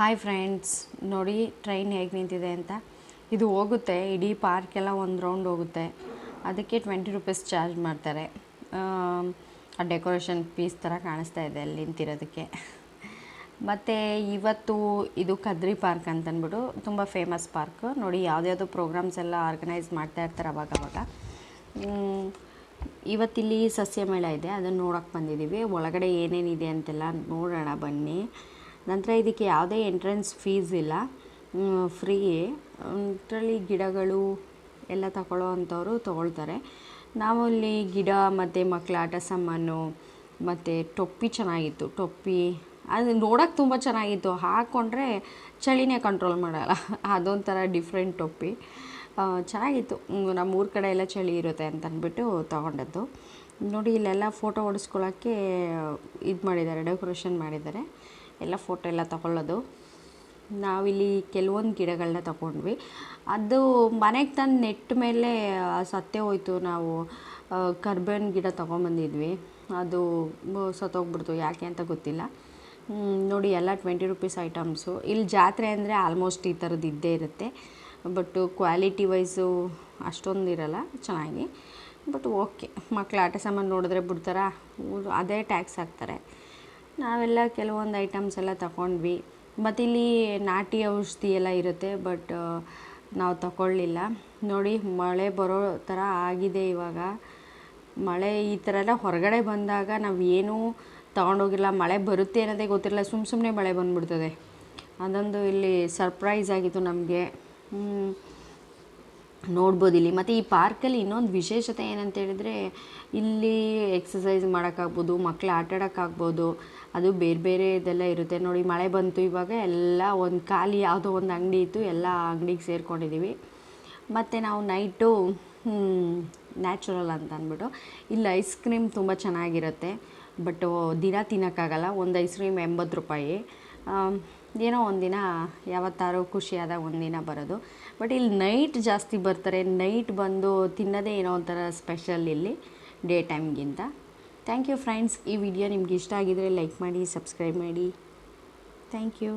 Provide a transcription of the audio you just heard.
Hi friends ನೋಡಿ train ಹೇಗೆ ನಿಂತಿದೆ ಅಂತ. ಇದು ಹೋಗುತ್ತೆ, ಇಡೀ ಪಾರ್ಕೆಲ್ಲ ಒಂದು ರೌಂಡ್ ಹೋಗುತ್ತೆ. ಅದಕ್ಕೆ ಟ್ವೆಂಟಿ ರುಪೀಸ್ ಚಾರ್ಜ್ ಮಾಡ್ತಾರೆ. ಆ ಡೆಕೋರೇಷನ್ ಪೀಸ್ ಥರ ಕಾಣಿಸ್ತಾ ಇದೆ ಅಲ್ಲಿ ನಿಂತಿರೋದಕ್ಕೆ. ಮತ್ತು ಇವತ್ತು ಇದು ಕದ್ರಿ ಪಾರ್ಕ್ ಅಂತಂದ್ಬಿಟ್ಟು ತುಂಬ ಫೇಮಸ್ ಪಾರ್ಕ್ ನೋಡಿ ಯಾವುದ್ಯಾವುದೋ ಪ್ರೋಗ್ರಾಮ್ಸ್ ಎಲ್ಲ ಆರ್ಗನೈಸ್ ಮಾಡ್ತಾ ಇರ್ತಾರೆ ಅವಾಗ ಅವಾಗ. ಇವತ್ತಿಲ್ಲಿ ಸಸ್ಯ ಮೇಳ ಇದೆ ಅದನ್ನು ನೋಡೋಕ್ಕೆ ಬಂದಿದ್ದೀವಿ ಒಳಗಡೆ ಏನೇನಿದೆ ಅಂತೆಲ್ಲ ನೋಡೋಣ ಬನ್ನಿ. ನಂತರ ಇದಕ್ಕೆ ಯಾವುದೇ ಎಂಟ್ರೆನ್ಸ್ ಫೀಸ್ ಇಲ್ಲ. ಫ್ರೀಯೇ ಇದರಲ್ಲಿ ಗಿಡಗಳು ಎಲ್ಲ ತಗೊಳ್ಳೋ ಅಂಥವ್ರು ತೊಗೊಳ್ತಾರೆ. ನಾವು ಅಲ್ಲಿ ಗಿಡ ಮತ್ತು ಮಕ್ಕಳ ಆಟ ಸಾಮಾನು ಮತ್ತು ಟೊಪ್ಪಿ ಚೆನ್ನಾಗಿತ್ತು. ಟೊಪ್ಪಿ, ಅದು ನೋಡೋಕ್ಕೆ ತುಂಬ ಚೆನ್ನಾಗಿತ್ತು. ಹಾಕ್ಕೊಂಡ್ರೆ ಚಳಿನೇ ಕಂಟ್ರೋಲ್ ಮಾಡೋಲ್ಲ. ಅದೊಂಥರ ಡಿಫ್ರೆಂಟ್ ಟೊಪ್ಪಿ. ಚೆನ್ನಾಗಿತ್ತು. ನಮ್ಮ ಊರ ಕಡೆ ಎಲ್ಲ ಚಳಿ ಇರುತ್ತೆ ಅಂತ ಅಂದ್ಬಿಟ್ಟು ತೊಗೊಂಡದ್ದು. ನೋಡಿ, ಇಲ್ಲೆಲ್ಲ ಫೋಟೋ ಹೊಡಿಸ್ಕೊಳ್ಳೋಕ್ಕೆ ಇದು ಮಾಡಿದ್ದಾರೆ ಡೆಕೋರೇಷನ್ ಮಾಡಿದ್ದಾರೆ. ಎಲ್ಲ ಫೋಟೋ ಎಲ್ಲ ತಗೊಳ್ಳೋದು. ನಾವಿಲ್ಲಿ ಕೆಲವೊಂದು ಗಿಡಗಳನ್ನ ತಗೊಂಡ್ವಿ. ಅದು ಮನೆಗೆ ತಂದು ನೆಟ್ಟ ಮೇಲೆ ಸತ್ತೇ ಹೋಯ್ತು. ನಾವು ಕರ್ಬೇವಿನ ಗಿಡ ತೊಗೊಂಬಂದಿದ್ವಿ. ಅದು ಸತ್ತೋಗ್ಬಿಡ್ತು. ಯಾಕೆ ಅಂತ ಗೊತ್ತಿಲ್ಲ. ನೋಡಿ ಎಲ್ಲ ಟ್ವೆಂಟಿ ರುಪೀಸ್ ಐಟಮ್ಸು ಇಲ್ಲಿ ಜಾತ್ರೆ ಅಂದರೆ ಆಲ್ಮೋಸ್ಟ್ ಈ ಥರದ್ದು ಇದ್ದೇ ಇರುತ್ತೆ. ಬಟ್ ಕ್ವಾಲಿಟಿ ವೈಸು ಅಷ್ಟೊಂದು ಇರಲ್ಲ. ಚೆನ್ನಾಗಿ. ಬಟ್ ಓಕೆ ಮಕ್ಕಳು ಆಟ ಸಾಮಾನು ನೋಡಿದ್ರೆ ಬಿಡ್ತಾರಾ? ಅದೇ ಟ್ಯಾಕ್ಸ್ ಹಾಕ್ತಾರೆ. ನಾವೆಲ್ಲ ಕೆಲವೊಂದು ಐಟಮ್ಸ್ ಎಲ್ಲ ತಗೊಂಡ್ವಿ. ಮತ್ತು ಇಲ್ಲಿ ನಾಟಿ ಔಷಧಿ ಎಲ್ಲ ಇರುತ್ತೆ ಬಟ್ ನಾವು ತಗೊಳ್ಳಿಲ್ಲ. ನೋಡಿ, ಮಳೆ ಬರೋ ಥರ ಆಗಿದೆ ಇವಾಗ. ಮಳೆ ಈ ಥರ ಎಲ್ಲ ಹೊರಗಡೆ ಬಂದಾಗ ನಾವು ಏನೂ ತಗೊಂಡೋಗಿಲ್ಲ. ಮಳೆ ಬರುತ್ತೆ ಅನ್ನೋದೇ ಗೊತ್ತಿರಲ್ಲ ಸುಮ್ಮ ಸುಮ್ಮನೆ ಮಳೆ ಬಂದ್ಬಿಡ್ತದೆ. ಅದೊಂದು ಇಲ್ಲಿ ಸರ್ಪ್ರೈಸ್ ಆಗಿತ್ತು ನಮಗೆ. ನೋಡ್ಬೋದು ಇಲ್ಲಿ ಮತ್ತು ಈ ಪಾರ್ಕಲ್ಲಿ ಇನ್ನೊಂದು ವಿಶೇಷತೆ ಏನಂತ ಹೇಳಿದರೆ, ಇಲ್ಲಿ ಎಕ್ಸಸೈಸ್ ಮಾಡೋಕ್ಕಾಗ್ಬೋದು ಮಕ್ಕಳು ಆಟ ಆಡೋಕ್ಕಾಗ್ಬೋದು, ಅದು ಬೇರೆ ಬೇರೆ ಇದೆಲ್ಲ ಇರುತ್ತೆ. ನೋಡಿ, ಮಳೆ ಬಂತು ಇವಾಗ ಎಲ್ಲ ಒಂದು ಖಾಲಿ ಯಾವುದೋ ಒಂದು ಅಂಗಡಿ ಇತ್ತು, ಎಲ್ಲ ಅಂಗಡಿಗೆ ಸೇರ್ಕೊಂಡಿದ್ದೀವಿ ಮತ್ತು ನಾವು ನೈಟು ನ್ಯಾಚುರಲ್ ಅಂತ ಅಂದ್ಬಿಟ್ಟು, ಇಲ್ಲಿ ಐಸ್ ಕ್ರೀಮ್ ತುಂಬ ಚೆನ್ನಾಗಿರುತ್ತೆ. ಬಟ್ ದಿನ ತಿನ್ನೋಕ್ಕಾಗಲ್ಲ, ಒಂದು ಐಸ್ ಕ್ರೀಮ್ ಎಂಬತ್ತು ರೂಪಾಯಿ. ಏನೋ ಒಂದಿನ ಯಾವತ್ತಾರು ಖುಷಿಯಾದಾಗ ಒಂದಿನ ಬರೋದು. ಬಟ್ ಇಲ್ಲಿ ನೈಟ್ ಜಾಸ್ತಿ ಬರ್ತಾರೆ. ನೈಟ್ ಬಂದು ತಿನ್ನೋದೇ ಏನೋ ಒಂಥರ ಸ್ಪೆಷಲ್ ಇಲ್ಲಿ ಡೇ ಟೈಮ್ಗಿಂತ ಥ್ಯಾಂಕ್ ಯು ಫ್ರೆಂಡ್ಸ್ ಈ ವಿಡಿಯೋ ನಿಮ್ಗೆ ಇಷ್ಟ ಆಗಿದರೆ ಲೈಕ್ ಮಾಡಿ ಸಬ್ಸ್ಕ್ರೈಬ್ ಮಾಡಿ. Thank you